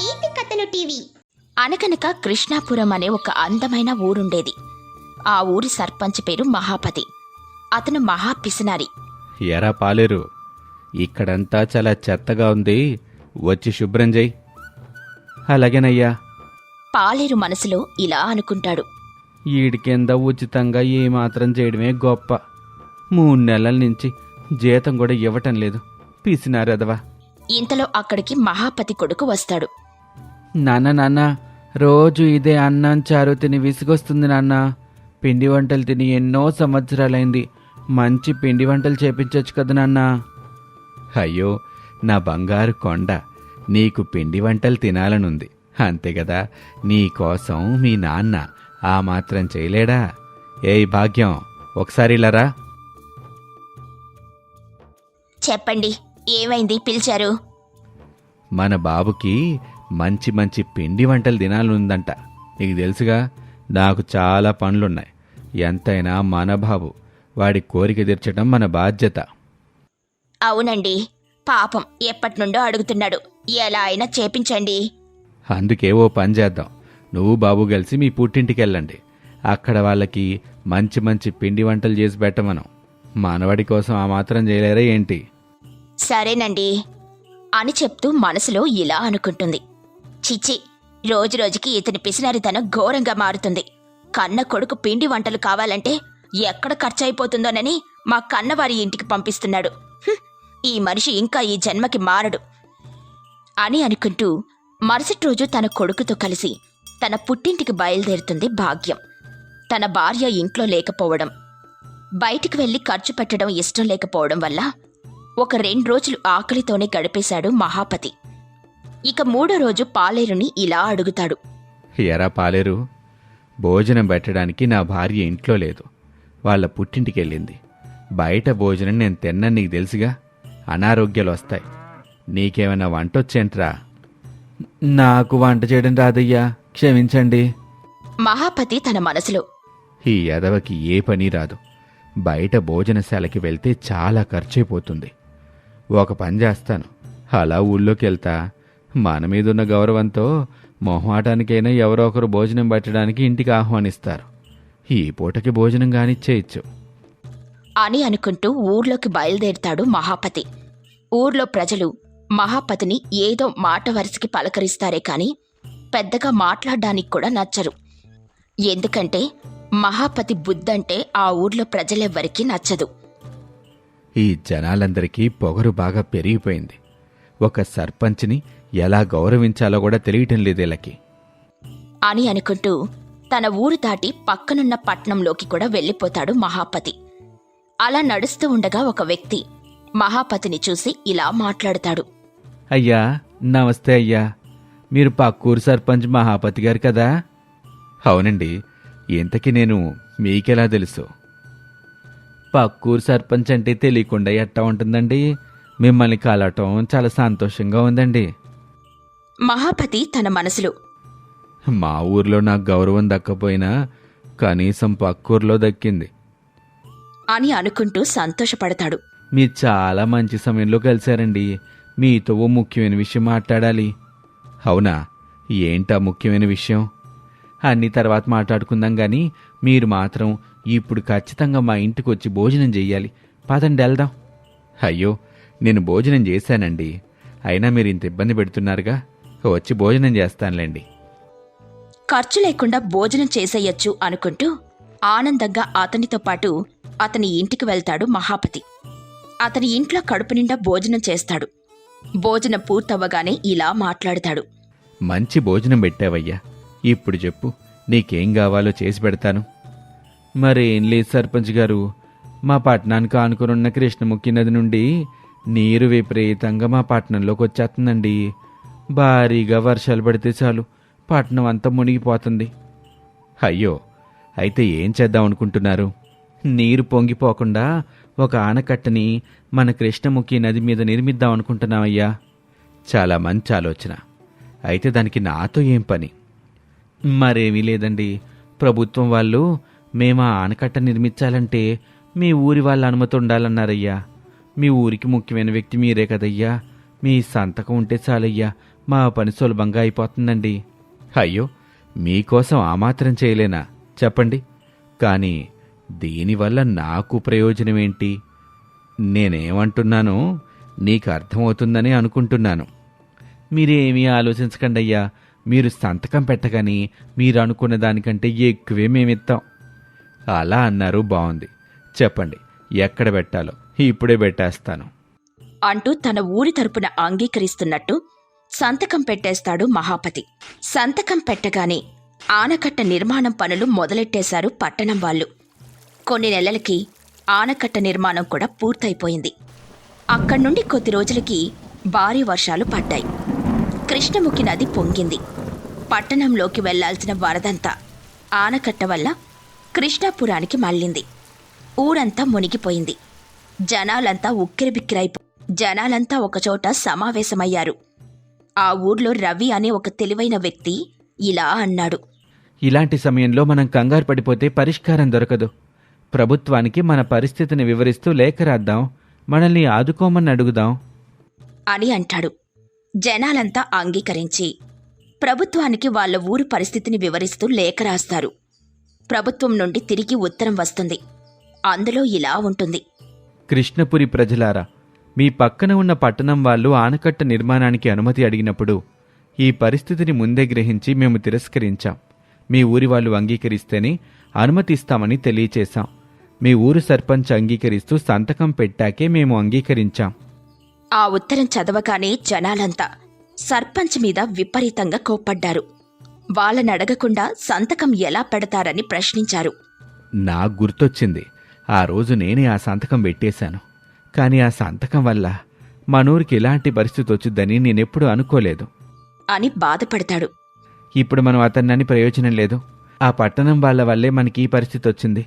నీతి కథలు టీవీ. అనగనక కృష్ణాపురం అనే ఒక అందమైన ఊరుండేది. ఆ ఊరి సర్పంచ్ పేరు మహాపతి. అతను మహా పిసినారి. ఎరా పాలేరు ఇక్కడంతా చాలా చెత్తగా ఉంది. వచ్చి శుభ్రం చేయి. అలాగేనయ్యా. పాలేరు మనసులో ఇలా అనుకుంటాడు. ఈడి కింద ఉచితంగా ఏ మాత్రం చేయడమే గొప్ప. మూడు నెలల నుంచి జీతం కూడా ఇవ్వటం లేదు. పిసినారదవా. ఇంతలో అక్కడికి మహాపతి కొడుకు వస్తాడు. నాన్న నాన్న రోజు ఇదే అన్నం చారు తిని విసుగొస్తుంది నాన్న. పిండి వంటలు తిని ఎన్నో సంవత్సరాలైంది. మంచి పిండి వంటలు చేపించొచ్చు కదా నాన్న. అయ్యో నా బంగారు కొండ. నీకు పిండి వంటలు తినాలనుంది. అంతే కదా నీ కోసం మీ నాన్న ఆ మాత్రం చేయలేడా? ఏయ్ భాగ్యం ఒకసారి ఇలారా చెప్పండి ఏమైంది పిలిచారు? మన బాబుకి మంచి మంచి పిండి వంటలు తినాలనుందంట. నీకు తెలుసుగా నాకు చాలా పనులున్నాయి. ఎంతైనా మన బాబు వాడి కోరిక తీర్చడం మన బాధ్యత. అవునండి. పాపం ఎప్పటినుండో అడుగుతున్నాడు. ఎలా అయినా చేపించండి. అందుకే ఓ పని చేద్దాం. నువ్వు బాబు కలిసి మీ పుట్టింటికి వెళ్ళండి అక్కడ వాళ్ళకి మంచి మంచి పిండి వంటలు చేసి పెట్టమను. మనవడి కోసం ఆ మాత్రం చేయలేరా ఏంటి? సరేనండి. అని చెప్తూ మనసులో ఇలా అనుకుంటుంది. చిచ్చి రోజురోజుకి ఇతని పిసినారితనం ఘోరంగా మారుతుంది. కన్న కొడుకు పిండి వంటలు కావాలంటే ఎక్కడ ఖర్చయిపోతుందోనని మా కన్నవారి ఇంటికి పంపిస్తున్నాడు. ఈ మనిషి ఇంకా ఈ జన్మకి మారడు. అని అనుకుంటూ మరుసటి రోజు తన కొడుకుతో కలిసి తన పుట్టింటికి బయలుదేరుతుంది భాగ్యం. తన భార్య ఇంట్లో లేకపోవడం బయటికి వెళ్ళి ఖర్చు పెట్టడం ఇష్టం లేకపోవడం వల్ల ఒక రెండు రోజులు ఆకలితోనే గడిపేశాడు మహాపతి. ఇక మూడో రోజు పాలేరుని ఇలా అడుగుతాడు. ఎరా పాలేరు భోజనం పెట్టడానికి నా భార్య ఇంట్లో లేదు. వాళ్ళ పుట్టింటికి వెళ్ళింది. బయట భోజనం నేను తిన్నాను నీకు తెలుసుగా? అనారోగ్యాలు వస్తాయి. నీకేమైనా వంట వచ్చేంట్రా నాకు వంట చేయడం రాదయ్యా. క్షమించండి. మహాపతి తన మనసులో ఈ ఎదవకి ఏ పని రాదు. బయట భోజనశాలకి వెళ్తే చాలా ఖర్చయిపోతుంది ఒక పని చేస్తాను. అలా ఊళ్ళోకి వెళ్తా. మన మీదున్న గౌరవంతో మొహమాటానికైనా ఎవరో ఒకరు భోజనం పెట్టడానికి ఇంటికి ఆహ్వానిస్తారు. ఈ పూటకి భోజనం కానిచ్చేయచ్చు అని అనుకుంటూ ఊర్లోకి బయలుదేరుతాడు మహాపతి. ఊర్లో ప్రజలు మహాపతిని ఏదో మాట వరుసకి పలకరిస్తారే కాని పెద్దగా మాట్లాడడానికి కూడా నచ్చరు. ఎందుకంటే మహాపతి బుద్ధంటే ఆ ఊర్లో ప్రజలెవ్వరికీ నచ్చదు. ఈ జనాలందరికీ పొగరు బాగా పెరిగిపోయింది. ఒక సర్పంచ్ని ఎలా గౌరవించాలో కూడా తెలియటం లేదు వీళ్ళకి. అని అనుకుంటూ తన ఊరు దాటి పక్కనున్న పట్నంలోకి కూడా వెళ్ళిపోతాడు మహాపతి. అలా నడుస్తూ ఉండగా ఒక వ్యక్తి మహాపతిని చూసి ఇలా మాట్లాడతాడు. అయ్యా నమస్తే అయ్యా. మీరు పక్కూరు సర్పంచ్ మహాపతి గారు కదా? అవునండి. ఇంతకీ నేను మీకెలా తెలుసు? పక్కూరు సర్పంచ్ అంటే తెలియకుండా ఎట్టా ఉంటుందండి? మిమ్మల్ని కలవటం చాలా సంతోషంగా ఉందండి. మహాపతి తన మనసులో. మా ఊర్లో నాకు గౌరవం దక్కపోయినా కనీసం పక్కూర్లో దక్కింది. అని అనుకుంటూ సంతోషపడతాడు. మీరు చాలా మంచి సమయంలో కలిశారండి. మీతో ఓ ముఖ్యమైన విషయం మాట్లాడాలి. అవునా? ఏంటా ముఖ్యమైన విషయం? అన్ని తర్వాత మాట్లాడుకుందాం గాని మీరు మాత్రం ఇప్పుడు ఖచ్చితంగా మా ఇంటికి వచ్చి భోజనం చెయ్యాలి. పదండి వెళ్దాం. అయ్యో నేను భోజనం చేశానండి. అయినా మీరు ఇంత ఇబ్బంది పెడుతున్నారుగా. వచ్చి భోజనం చేస్తానులేండి. ఖర్చు లేకుండా భోజనం చేసేయొచ్చు అనుకుంటూ ఆనందంగా అతనితో పాటు అతని ఇంటికి వెళ్తాడు మహాపతి. అతని ఇంట్లో కడుపు నిండా భోజనం చేస్తాడు. భోజనం పూర్తవ్వగానే ఇలా మాట్లాడతాడు. మంచి భోజనం పెట్టావయ్యా. ఇప్పుడు చెప్పు నీకేం కావాలో చేసి పెడతాను. మరేం లేదు సర్పంచ్ గారు మా పట్టణానికి ఆనుకునున్న కృష్ణముఖి నది నుండి నీరు విపరీతంగా మా పట్టణంలోకి వచ్చేస్తుందండి. భారీగా వర్షాలు పడితే చాలు. పట్టణం అంతా మునిగిపోతుంది. అయ్యో అయితే ఏం చేద్దాం అనుకుంటున్నారు? నీరు పొంగిపోకుండా ఒక ఆనకట్టని మన కృష్ణముఖి నది మీద నిర్మిద్దాం అనుకుంటున్నామయ్యా చాలా మంచి ఆలోచన. అయితే దానికి నాతో ఏం పని? మరేమీ లేదండి. ప్రభుత్వం వాళ్ళు మేము ఆ ఆనకట్ట నిర్మించాలంటే మీ ఊరి వాళ్ళ అనుమతి ఉండాలన్నారయ్యా. మీ ఊరికి ముఖ్యమైన వ్యక్తి మీరే కదయ్యా. మీ సంతకం ఉంటే చాలయ్యా. మా పని సులభంగా అయిపోతుందండి అయ్యో మీకోసం ఆ మాత్రం చేయలేనా? చెప్పండి. కానీ దీనివల్ల నాకు ప్రయోజనమేంటి? నేనేమంటున్నానో నీకు అర్థమవుతుందని అనుకుంటున్నాను. మీరేమీ ఆలోచించకండి అయ్యా మీరు సంతకం పెట్టగాని మీరు అనుకున్న దానికంటే ఎక్కువే మేమిస్తాం అలా అన్నారు బాగుంది చెప్పండి ఎక్కడ పెట్టాలో? ఇప్పుడే పెట్టేస్తాను. అంటూ తన ఊరి తరపున అంగీకరిస్తున్నట్టు సంతకం పెట్టేస్తాడు మహాపతి. సంతకం పెట్టగానే ఆనకట్ట నిర్మాణం పనులు మొదలెట్టేశారు పట్టణం వాళ్ళు. కొన్ని నెలలకి ఆనకట్ట నిర్మాణం కూడా పూర్తయిపోయింది. అక్కడి నుండి కొద్ది రోజులకి భారీ వర్షాలు పడ్డాయి. కృష్ణముఖి నది పొంగింది. పట్టణంలోకి వెళ్ళాల్సిన వరదంతా ఆనకట్ట వల్ల కృష్ణాపురానికి మళ్ళింది. ఊరంతా మునిగిపోయింది. జనాలంతా ఉక్కిరిబిక్కిరైపో జనాలంతా ఒకచోట సమావేశమయ్యారు. ఆ ఊర్లో రవి అనే ఒక తెలివైన వ్యక్తి ఇలా అన్నాడు. ఇలాంటి సమయంలో మనం కంగారు పడిపోతే పరిష్కారం దొరకదు. ప్రభుత్వానికి మన పరిస్థితిని వివరిస్తూ లేఖ రాద్దాం. మనల్ని ఆదుకోమని అడుగుదాం. అని అంటాడు. జనాలంతా అంగీకరించి ప్రభుత్వానికి వాళ్ళ ఊరు పరిస్థితిని వివరిస్తూ లేఖ రాస్తారు. ప్రభుత్వం నుండి తిరిగి ఉత్తరం వస్తుంది. అందులో ఇలా ఉంటుంది. కృష్ణపురి ప్రజలారా మీ పక్కన ఉన్న పట్టణం వాళ్ళు ఆనకట్ట నిర్మాణానికి అనుమతి అడిగినప్పుడు ఈ పరిస్థితిని ముందే గ్రహించి మేము తిరస్కరించాం. మీ ఊరి వాళ్ళు అంగీకరిస్తేనే అనుమతి ఇస్తామని తెలియచేశాం. మీ ఊరు సర్పంచ్ అంగీకరిస్తూ సంతకం పెట్టాకే మేము అంగీకరించాం. ఆ ఉత్తరం చదవగానే జనాలంతా సర్పంచ్ మీద విపరీతంగా కోప్పడ్డారు. వాళ్ళని అడగకుండా సంతకం ఎలా పెడతారని ప్రశ్నించారు. నాకు గుర్తొచ్చింది. ఆ రోజు నేనే ఆ సంతకం పెట్టేశాను. కానీ ఆ సంతకం వల్ల మనూరికి ఎలాంటి పరిస్థితి వచ్చిందని నేనెప్పుడు అనుకోలేదు. అని బాధపడతాడు. ఇప్పుడు మనం అతన్నని ప్రయోజనం లేదు. ఆ పట్టణం వాళ్ళ వల్లే మనకి ఈ పరిస్థితి వచ్చింది.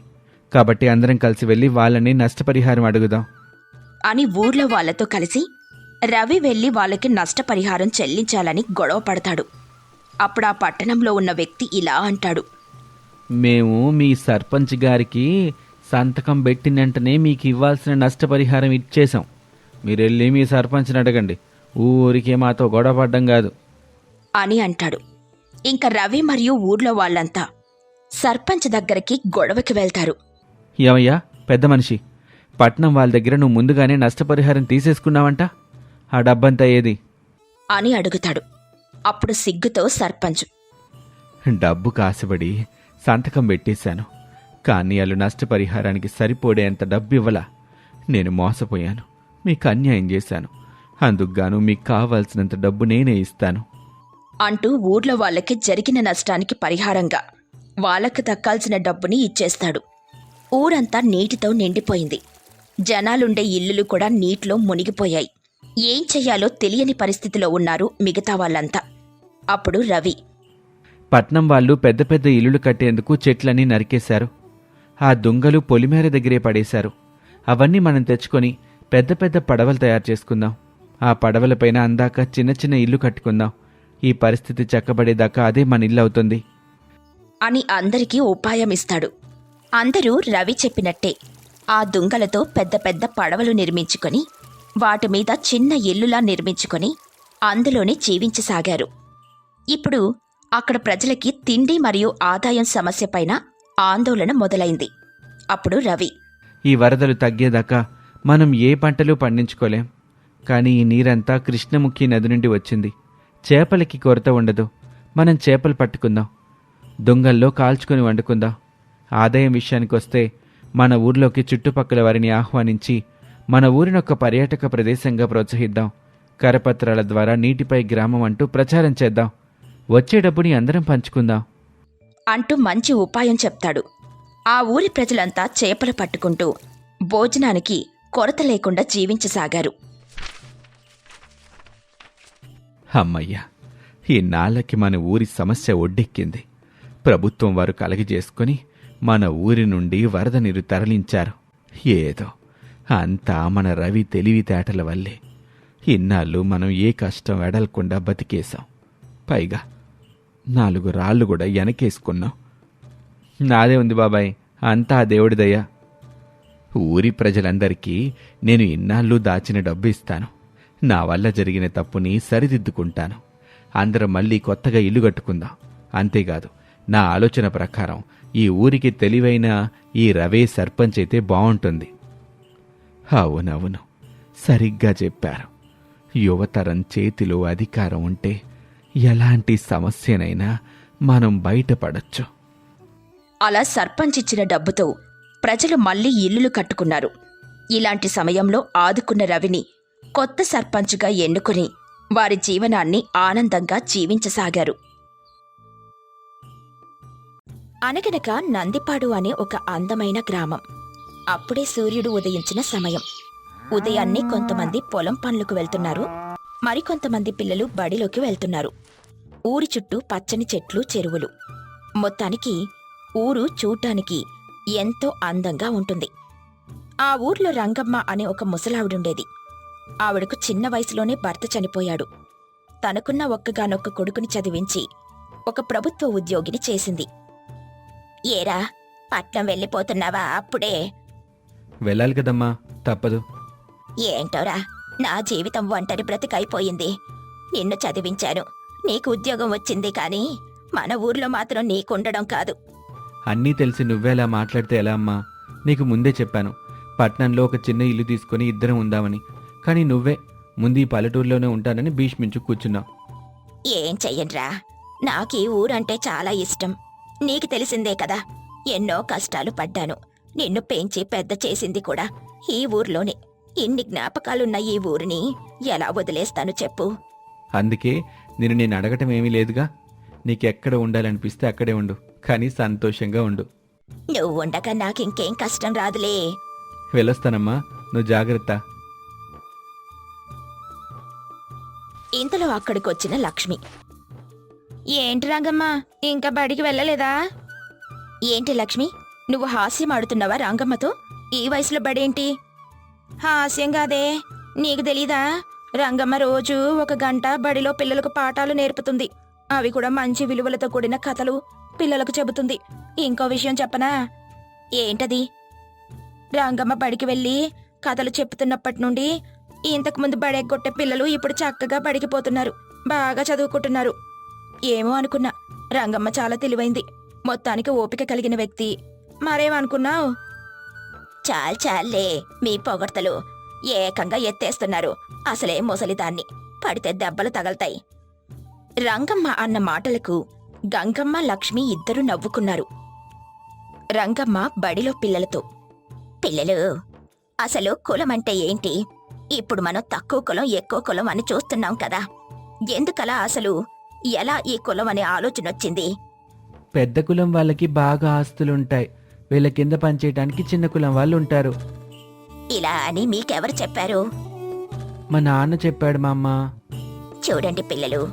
కాబట్టి అందరం కలిసి వెళ్ళి వాళ్ళని నష్టపరిహారం అడుగుదాం. అని ఊర్లో వాళ్ళతో కలిసి రవి వెళ్ళి వాళ్ళకి నష్టపరిహారం చెల్లించాలని గొడవ పడతాడు. అప్పుడు ఆ పట్టణంలో ఉన్న వ్యక్తి ఇలా అంటాడు. మేము మీ సర్పంచ్ గారికి సంతకం పెట్టిన వెంటనే మీకు ఇవ్వాల్సిన నష్టపరిహారం ఇచ్చేశాం. మీరు వెళ్ళి మీ సర్పంచ్ని అడగండి. ఊరికే మాతో గొడవ పడ్డం కాదు. అని అంటాడు. ఇంక రవి మరియు ఊర్లో వాళ్ళంతా సర్పంచ్ దగ్గరికి గొడవకి వెళ్తారు. ఏమయ్యా పెద్ద మనిషి. పట్నం వాళ్ళ దగ్గర నువ్వు ముందుగానే నష్టపరిహారం తీసేసుకున్నావంట? ఆ డబ్బంతా ఏది? అని అడుగుతాడు. అప్పుడు సిగ్గుతో సర్పంచ్. డబ్బు కాసిబడి సంతకం పెట్టేశాను. కానీ వాళ్ళు నష్టపరిహారానికి సరిపోడేంత డబ్బు ఇవ్వలా నేను మోసపోయాను. మీకు అన్యాయం చేశాను. అందుకుగాను మీకు కావాల్సినంత డబ్బు నేనే ఇస్తాను. అంటూ ఊర్లో వాళ్ళకి జరిగిన నష్టానికి పరిహారంగా వాళ్ళకు దక్కాల్సిన డబ్బుని ఇచ్చేస్తాడు. ఊరంతా నీటితో నిండిపోయింది. జనాలుండే ఇల్లులు కూడా నీటిలో మునిగిపోయాయి. ఏం చెయ్యాలో తెలియని పరిస్థితిలో ఉన్నారు మిగతా వాళ్ళంతా. అప్పుడు రవి పట్నం వాళ్ళు పెద్ద పెద్ద ఇల్లులు కట్టేందుకు చెట్లన్నీ నరికేశారు. ఆ దొంగలు పొలిమేర దగ్గరే పడేశారు. అవన్నీ మనం తెచ్చుకొని పెద్ద పెద్ద పడవలు తయారు చేసుకుందాం. ఆ పడవలపైన అందాక చిన్న చిన్న ఇల్లు కట్టుకుందాం. ఈ పరిస్థితి చక్కబడేదాకా అదే మన ఇల్లు అవుతుంది. అని అందరికీ ఉపాయం ఇస్తాడు అందరూ రవి చెప్పినట్టే ఆ దుంగలతో పెద్ద పెద్ద పడవలు నిర్మించుకొని వాటి మీద చిన్న ఇల్లులా నిర్మించుకొని అందులోనే జీవించసాగారు. ఇప్పుడు అక్కడ ప్రజలకి తిండి మరియు ఆదాయం సమస్యపైన ఆందోళన మొదలైంది. అప్పుడు రవి ఈ వరదలు తగ్గేదాకా మనం ఏ పంటలు పండించుకోలేం. కానీ ఈ నీరంతా కృష్ణముఖి నది నుండి వచ్చింది. చేపలకి కొరత ఉండదు. మనం చేపలు పట్టుకుందాం. దొంగల్లో కాల్చుకొని వండుకుందాం. ఆదాయం విషయానికి వస్తే మన ఊర్లోకి చుట్టుపక్కల వారిని ఆహ్వానించి మన ఊరిని ఒక పర్యాటక ప్రదేశంగా ప్రోత్సహిద్దాం. కరపత్రాల ద్వారా నీటిపై గ్రామం అంటూ ప్రచారం చేద్దాం. వచ్చే డబ్బుని అందరం పంచుకుందాం. అంటూ మంచి ఉపాయం చెప్తాడు. ఆ ఊరి ప్రజలంతా చేపలు పట్టుకుంటూ భోజనానికి కొరత లేకుండా జీవించసాగారు. అమ్మయ్యా ఈ నాళ్ళకి మన ఊరి సమస్య ఒడ్డెక్కింది. ప్రభుత్వం వారు కలగజేసుకుని మన ఊరి నుండి వరద నీరు తరలించారు. ఏదో అంతా మన రవి తెలివితేటల వల్లే. ఇన్నాళ్ళు మనం ఏ కష్టం వెడలకుండా బతికేశాం. పైగా నాలుగు రాళ్ళు కూడా వెనకేసుకున్నాం. నాదే ఉంది బాబాయ్ అంతా ఆ దేవుడిదయ్యా ఊరి ప్రజలందరికీ నేను ఇన్నాళ్ళు దాచిన డబ్బు ఇస్తాను. నా వల్ల జరిగిన తప్పుని సరిదిద్దుకుంటాను. అందరం మళ్ళీ కొత్తగా ఇల్లు కట్టుకుందాం. అంతేకాదు నా ఆలోచన ప్రకారం ఈ ఊరికి తెలివైన ఈ రవే సర్పంచ్ అయితే బాగుంటుంది అవునవును సరిగ్గా చెప్పారు. యువతరం చేతిలో అధికారం ఉంటే ఎలాంటి సమస్యనైనా మనం బయటపడచ్చు. అలా సర్పంచ్ ఇచ్చిన డబ్బుతో ప్రజలు మళ్ళీ ఇల్లులు కట్టుకున్నారు. ఇలాంటి సమయంలో ఆదుకున్న రవిని కొత్త సర్పంచ్గా ఎన్నుకుని వారి జీవనాన్ని ఆనందంగా జీవించసాగారు. అనగనక నందిపాడు అనే ఒక అందమైన గ్రామం. అప్పుడే సూర్యుడు ఉదయించిన సమయం. ఉదయాన్నే కొంతమంది పొలం పనులకు వెళ్తున్నారు. మరికొంతమంది పిల్లలు బడిలోకి వెళ్తున్నారు. ఊరి చుట్టూ పచ్చని చెట్లు చెరువులు. మొత్తానికి ఊరు చూడ్డానికి ఎంతో అందంగా ఉంటుంది. ఆ ఊర్లో రంగమ్మ అనే ఒక ముసలావిడుండేది. ఆవిడకు చిన్న వయసులోనే భర్త చనిపోయాడు. తనకున్న ఒక్కగానొక్క కొడుకుని చదివించి ఒక ప్రభుత్వ ఉద్యోగిని చేసింది. ఏరా పట్నం వెళ్ళిపోతున్నావా అప్పుడే? వెళ్ళాలి కదమ్మా తప్పదు. ఏంటోరా నా జీవితం ఒంటరి బ్రతికైపోయింది. నిన్ను చదివించాను. నీకు ఉద్యోగం వచ్చింది కానీ మన ఊర్లో మాత్రం నీకుండడం కాదు. అన్నీ తెలిసి నువ్వేలా మాట్లాడితే ఎలా అమ్మా? నీకు ముందే చెప్పాను పట్నంలో ఒక చిన్న ఇల్లు తీసుకొని ఇద్దరం ఉందామని. కానీ నువ్వే ముందు ఈ పల్లెటూరులోనే ఉంటానని భీష్మించు కూర్చున్నావు. ఏం చెయ్యన్రా? నాకు ఈ ఊరంటే చాలా ఇష్టం. నీకు తెలిసిందే కదా ఎన్నో కష్టాలు పడ్డాను. నిన్ను పెంచి పెద్ద చేసింది కూడా ఈ ఊర్లోనే. ఇన్ని జ్ఞాపకాలున్న ఈ ఊరిని ఎలా వదిలేస్తాను చెప్పు? అందుకే నేను నేను అడగటం ఏమీ లేదుగా. నీకెక్కడ ఉండాలనిపిస్తే అక్కడే ఉండు. కానీ సంతోషంగా ఉండు. నువ్వు ఉండగా నాకింకేం కష్టం రాదులే. వెళ్ళొస్తానమ్మా. నువ్వు జాగ్రత్త. ఇంతలో అక్కడికొచ్చిన లక్ష్మి. ఏంటి రంగమ్మ? ఇంకా బడికి వెళ్ళలేదా? ఏంటి లక్ష్మి? నువ్వు హాస్యం ఆడుతున్నావా రంగమ్మతో? ఈ వయసులో బడేంటి? హాస్యం కాదే. నీకు తెలీదా? రంగమ్మ రోజు ఒక గంట బడిలో పిల్లలకు పాఠాలు నేర్పుతుంది. అవి కూడా మంచి విలువలతో కూడిన కథలు పిల్లలకు చెబుతుంది. ఇంకో విషయం చెప్పనా? ఏంటది? రంగమ్మ బడికి వెళ్ళి కథలు చెప్తున్నప్పటి నుండి ఇంతకుముందు బడెగ్గొట్టే పిల్లలు ఇప్పుడు చక్కగా బడికిపోతున్నారు బాగా చదువుకుంటున్నారు. ఏమో అనుకున్నా. రంగమ్మ చాలా తెలివైంది. మొత్తానికి ఓపిక కలిగిన వ్యక్తి. మరేమనుకున్నావు? చాల్ చాలే మీ పొగడ్తలు. ఏకంగా ఎత్తేస్తున్నారు. అసలే ముసలిదాన్ని. పడితే దెబ్బలు తగలతాయి. రంగమ్మ అన్న మాటలకు గంగమ్మ లక్ష్మి ఇద్దరు నవ్వుకున్నారు. రంగమ్మ బడిలో పిల్లలతో పిల్లలు అసలు కులం అంటే ఏంటి? ఇప్పుడు మనం తక్కువ కులం ఎక్కువ కులం అని చూస్తున్నాం కదా. ఎందుకలా అసలు? ఎలా ఈ కులం అనే ఆలోచన వచ్చింది? పెద్ద కులం వాళ్ళకి బాగా ఆస్తులుంటాయి. వీళ్ళ కింద పనిచేయడానికి చిన్న కులం వాళ్ళు ఉంటారు ఇలా అని మీకెవరు చెప్పారు? మా నాన్న చెప్పాడు మా అమ్మ చూడండి పిల్లలు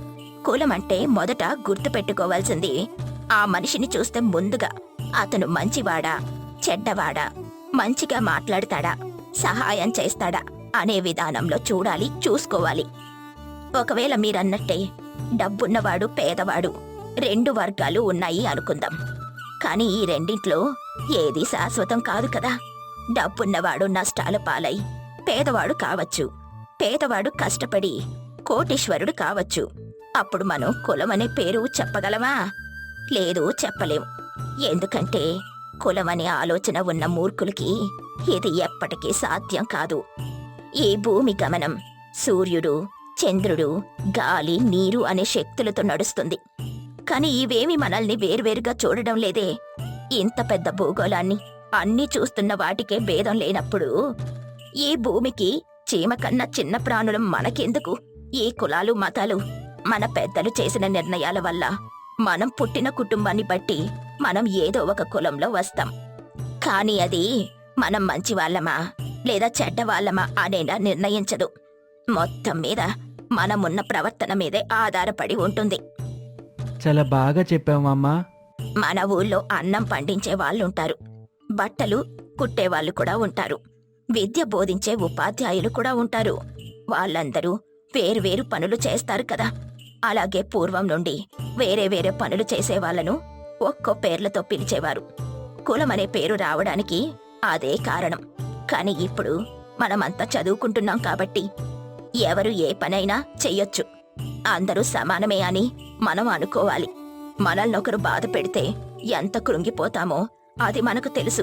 కులం అంటే మొదట గుర్తుపెట్టుకోవాల్సింది. ఆ మనిషిని చూస్తే ముందుగా అతను మంచివాడా చెడ్డవాడా మంచిగా మాట్లాడతాడా సహాయం చేస్తాడా అనే విధానంలో చూడాలి చూసుకోవాలి. ఒకవేళ మీరన్నట్టే డబ్బున్నవాడు పేదవాడు రెండు వర్గాలు ఉన్నాయి అనుకుందాం. కానీ ఈ రెండింట్లో ఏది శాశ్వతం కాదు కదా. డబ్బున్నవాడు నష్టాల పాలై పేదవాడు కావచ్చు. పేదవాడు కష్టపడి కోటీశ్వరుడు కావచ్చు. అప్పుడు మనం కులం అనే పేరు చెప్పగలమా? లేదు చెప్పలేం. ఎందుకంటే కులం అనే ఆలోచన ఉన్న మూర్ఖులకి ఇది ఎప్పటికీ సాధ్యం కాదు. ఈ భూమి గమనం సూర్యుడు చంద్రుడు గాలి నీరు అనే శక్తులతో నడుస్తుంది. కానీ ఇవేమి మనల్ని వేర్వేరుగా చూడడం లేదే. ఇంత పెద్ద భూగోళాన్ని అన్నీ చూస్తున్న వాటికే భేదం లేనప్పుడు ఈ భూమికి చీమ కన్నా చిన్న ప్రాణులం మనకెందుకు? ఈ కులాలు మతాలు మన పెద్దలు చేసిన నిర్ణయాల వల్ల మనం పుట్టిన కుటుంబాన్ని బట్టి మనం ఏదో ఒక కులంలో వస్తాం. కానీ అది మనం మంచి వాళ్ళమా లేదా చెడ్డ వాళ్ళమా అనేలా నిర్ణయించదు. మొత్తం మీద మనమున్న ప్రవర్తన మీదే ఆధారపడి ఉంటుంది. చాలా బాగా చెప్పావు అమ్మా. మన ఊళ్ళో అన్నం పండించే వాళ్ళుంటారు. బట్టలు కుట్టేవాళ్ళు కూడా ఉంటారు. విద్య బోధించే ఉపాధ్యాయులు కూడా ఉంటారు. వాళ్ళందరూ వేరువేరు పనులు చేస్తారు కదా. అలాగే పూర్వం నుండి వేరే వేరే పనులు చేసేవాళ్ళను ఒక్కో పేర్లతో పిలిచేవారు. కులమనే పేరు రావడానికి అదే కారణం. కానీ ఇప్పుడు మనమంతా చదువుకుంటున్నాం కాబట్టి ఎవరు ఏ పనైనా చెయ్యొచ్చు. అందరూ సమానమే అని మనం అనుకోవాలి. మనల్ని ఒకరు బాధ పెడితే ఎంత కృంగిపోతామో అది మనకు తెలుసు.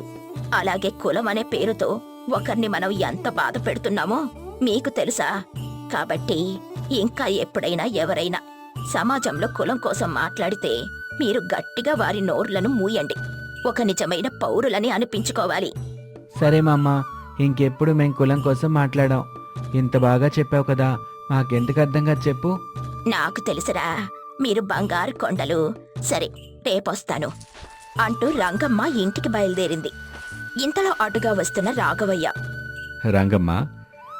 అలాగే కులం అనే పేరుతో ఒకరిని మనం ఎంత బాధ పెడుతున్నామో మీకు తెలుసా? కాబట్టి ఇంకా ఎప్పుడైనా ఎవరైనా సమాజంలో కులం కోసం మాట్లాడితే మీరు గట్టిగా వారి నోర్లను మూయండి. ఒక నిజమైన పౌరులని అనిపించుకోవాలి. సరే మామ ఇంకెప్పుడు మేం కులం కోసం మాట్లాడాం. ఇంత బాగా చెప్పావు కదా మాకెందుకు అర్థంగా చెప్పు. నాకు తెలుసురా మీరు బంగారు కొండలు. సరే రేపొస్తాను. అంటూ రంగమ్మ ఇంటికి బయలుదేరింది. ఇంతలో అటుగా వస్తున్న రాఘవయ్య. రంగమ్మ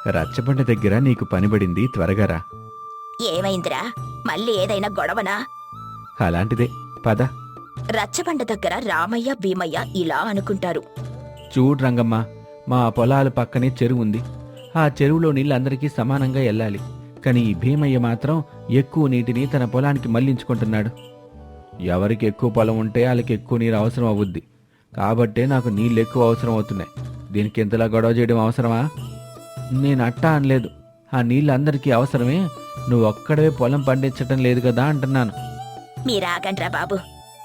రచ్చబండ దగ్గర నీకు పనిపడింది త్వరగా రా. ఏమైందిరా? మళ్ళీ ఏదైనా గొడవనా? అలాంటిదే పద. రచ్చబండ దగ్గర రామయ్య భీమయ్య ఇలా అనుకుంటారు. చూడు రంగమ్మ మా పొలాల పక్కనే చెరువు ఉంది. ఆ చెరువులో నీళ్ళందరికీ సమానంగా వెళ్ళాలి. కానీ ఈ భీమయ్య మాత్రం ఎక్కువ నీటిని తన పొలానికి మళ్ళించుకుంటున్నాడు. ఎవరికి ఎక్కువ పొలం ఉంటే వాళ్ళకి ఎక్కువ నీరు అవసరం అవుద్ది. కాబట్టే నాకు నీళ్ళు ఎక్కువ అవసరం అవుతున్నాయి. దీనికి ఇంతలా గొడవ చేయడం అవసరమా? నేను అట్టా అనలేదు. ఆ నీళ్ళు అందరికీ అవసరమే. నువ్వు ఒక్కడవే పొలం పండించటం లేదు కదా అంటున్నాను. మీరాగండ్రా బాబు.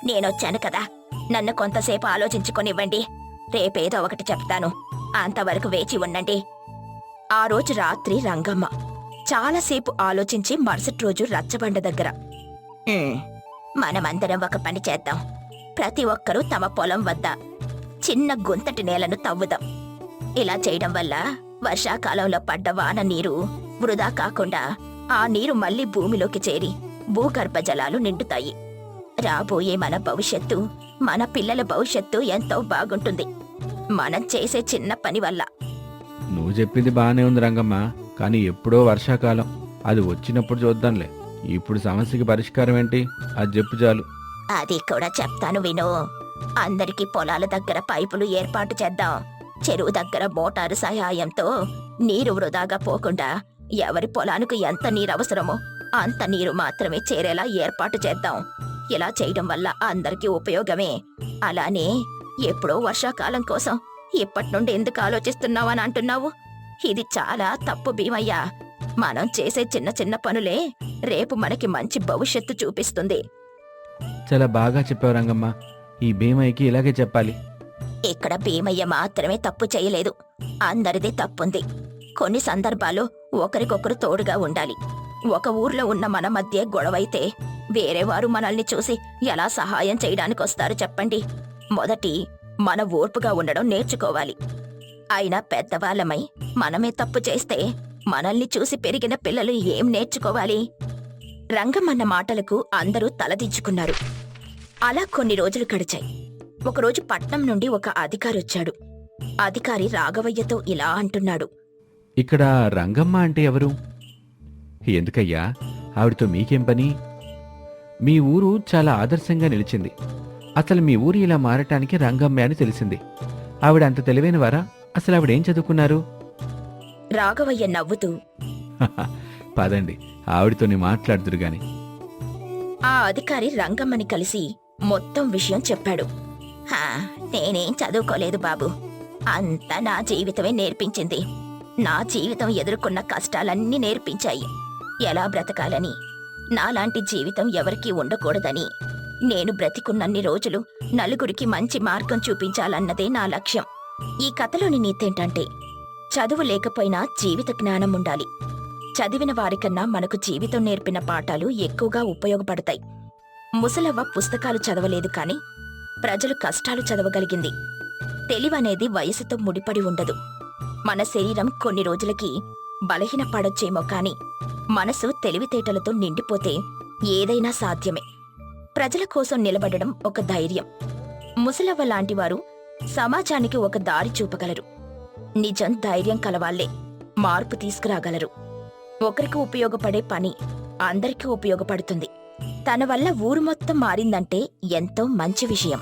నేనొచ్చాను కదా. నన్ను కొంతసేపు ఆలోచించుకొనివ్వండి. రేపేదో ఒకటి చెప్తాను. అంతవరకు వేచి ఉండండి. ఆ రోజు రాత్రి రంగమ్మ చాలాసేపు ఆలోచించి మరుసటి రోజు రచ్చబండ దగ్గర. మనమందరం ఒక పని చేద్దాం. ప్రతి ఒక్కరూ తమ పొలం వద్ద చిన్న గుంతటి నేలను తవ్వుదాం. ఇలా చేయడం వల్ల వర్షాకాలంలో పడ్డ వాన నీరు వృధా కాకుండా ఆ నీరు మళ్ళీ భూమిలోకి చేరి భూగర్భ జలాలు నిండుతాయి. రాబోయే మన భవిష్యత్తు మన పిల్లల భవిష్యత్తు ఎంతో బాగుంటుంది. మనం చేసే చిన్న పని వల్ల. నువ్వు చెప్పింది బాగానే ఉంది రంగమ్మ కానీ ఎప్పుడో వర్షాకాలం. అది వచ్చినప్పుడు చూద్దాంలే. ఇప్పుడు సమస్యకి పరిష్కారం ఏంటి? అది చెప్పు చాలు. అది కూడా చెప్తాను విను. అందరికీ పొలాల దగ్గర పైపులు ఏర్పాటు చేద్దాం. చెరువు దగ్గర మోటారు సహాయంతో నీరు వృధాగా పోకుండా ఎవరి పొలానికి ఎంత నీరు అవసరమో అంత నీరు మాత్రమే చేరేలా ఏర్పాటు చేద్దాం. ఇలా చేయడం వల్ల అందరికీ ఉపయోగమే. అలానే ఎప్పుడో వర్షాకాలం కోసం ఇప్పటి నుండి ఎందుకు ఆలోచిస్తున్నావని అంటున్నావు? ఇది చాలా తప్పు భీమయ్యా. మనం చేసే చిన్న చిన్న పనులే రేపు మనకి మంచి భవిష్యత్తు చూపిస్తుంది. చాలా బాగా చెప్పావు రంగమ్మ. ఈ భీమయ్యకి ఇలాగే చెప్పాలి. ఇక్కడ భీమయ్య మాత్రమే తప్పు చేయలేదు. అందరిది తప్పుంది. కొన్ని సందర్భాల్లో ఒకరికొకరు తోడుగా ఉండాలి. ఒక ఊర్లో ఉన్న మన మధ్య గొడవైతే వేరే వారు మనల్ని చూసి ఎలా సహాయం చేయడానికి వస్తారు చెప్పండి. మొదటి మన ఓర్పుగా ఉండడం నేర్చుకోవాలి. అయినా పెద్దవాళ్ళమై మనమే తప్పు చేస్తే మనల్ని చూసి పెరిగిన పిల్లలు ఏం నేర్చుకోవాలి? రంగమన్న మాటలకు అందరూ తలదించుకున్నారు. అలా కొన్ని రోజులు గడిచాయి. ఒకరోజు పట్నం నుండి ఒక అధికారి వచ్చాడు. అధికారి రాఘవయ్యతో ఇలా అంటున్నాడు. ఇక్కడ రంగమ్మ అంటే ఎవరు? ఎందుకయ్యా? ఆవిడతో మీకేం పని? మీ ఊరు చాలా ఆదర్శంగా నిలిచింది. అసలు మీ ఊరు ఇలా మారటానికి రంగమ్మ అని తెలిసింది. ఆవిడ అంత తెలివైనవారా? అసలు ఆవిడ ఏం చదువుకున్నారు? రాఘవయ్య నవ్వుతూ పదండి ఆవిడతోని మాట్లాడుదురు గాని. ఆ అధికారి రంగమ్మని కలిసి మొత్తం విషయం చెప్పాడు. హా నేనేం చదువుకోలేదు బాబు. అంతా నా జీవితమే నేర్పించింది. నా జీవితం ఎదుర్కొన్న కష్టాలన్నీ నేర్పించాయి. ఎలా బ్రతకాలని? నాలాంటి జీవితం ఎవరికీ ఉండకూడదని. నేను బ్రతికున్నన్ని రోజులు నలుగురికి మంచి మార్గం చూపించాలన్నదే నా లక్ష్యం. ఈ కథలోని నీతేంటంటే చదువు లేకపోయినా జీవిత జ్ఞానం ఉండాలి. చదివిన వారికన్నా మనకు జీవితం నేర్పిన పాఠాలు ఎక్కువగా ఉపయోగపడతాయి. ముసలవ్వ పుస్తకాలు చదవలేదు కాని ప్రజలు కష్టాలు చదవగలిగింది. తెలివనేది వయసుతో ముడిపడి ఉండదు. మన శరీరం కొన్ని రోజులకి బలహీన పడొచ్చేమో కాని మనసు తెలివితేటలతో నిండిపోతే ఏదైనా సాధ్యమే. ప్రజల కోసం నిలబడడం ఒక ధైర్యం. ముసలవ్వ లాంటివారు సమాజానికి ఒక దారి చూపగలరు. నిజం ధైర్యం కలవాళ్ళే మార్పు తీసుకురాగలరు. ఒకరికి ఉపయోగపడే పని అందరికీ ఉపయోగపడుతుంది. తన వల్ల ఊరు మొత్తం మారిందంటే ఎంతో మంచి విషయం.